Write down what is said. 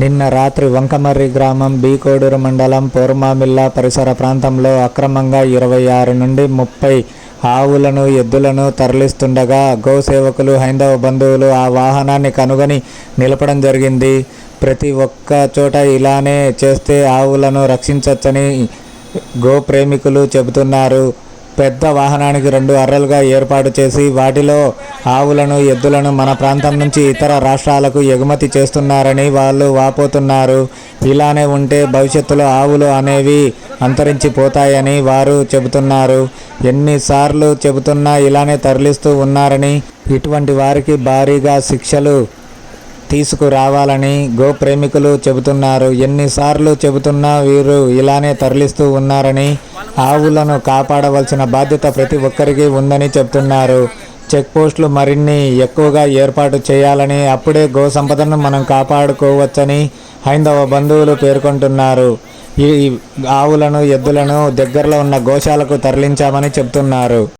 నిన్న రాత్రి వంకమర్రి గ్రామం బీకోడూరు మండలం పోర్మామిల్ల పరిసర ప్రాంతంలో అక్రమంగా ఇరవై ఆరు నుండి ముప్పై ఆవులను ఎద్దులను తరలిస్తుండగా గోసేవకులు హైందవ బంధువులు ఆ వాహనాన్ని కనుగొని నిలపడం జరిగింది. ప్రతి ఒక్క చోట ఇలానే చేస్తే ఆవులను రక్షించవచ్చని గో ప్రేమికులు చెబుతున్నారు. పెద్ద వాహనానికి రెండు అర్రలుగా ఏర్పాటు చేసి వాటిలో ఆవులను ఎద్దులను మన ప్రాంతం నుంచి ఇతర రాష్ట్రాలకు ఎగుమతి చేస్తున్నారని వాళ్ళు వాపోతున్నారు. ఇలానే ఉంటే భవిష్యత్తులో ఆవులు అనేవి అంతరించిపోతాయని వారు చెబుతున్నారు. ఎన్నిసార్లు చెబుతున్నా ఇలానే తరలిస్తూ ఉన్నారని ఇటువంటి వారికి భారీగా శిక్షలు తీసుకురావాలని గో ప్రేమికులు చెబుతున్నారు. ఎన్నిసార్లు చెబుతున్నా వీరు ఇలానే తరలిస్తూ ఉన్నారని ఆవులను కాపాడవలసిన బాధ్యత ప్రతి ఒక్కరికి ఉందని చెప్తున్నారు. చెక్ పోస్టులు మరిన్ని ఎక్కువగా ఏర్పాటు చేయాలని అప్పుడే గో సంపదను మనం కాపాడుకోవచ్చని హైందవ బంధువులు పేర్కొంటున్నారు. ఈ ఆవులను ఎద్దులను దగ్గరలో ఉన్న గోశాలకు తరలించామని చెప్తున్నారు.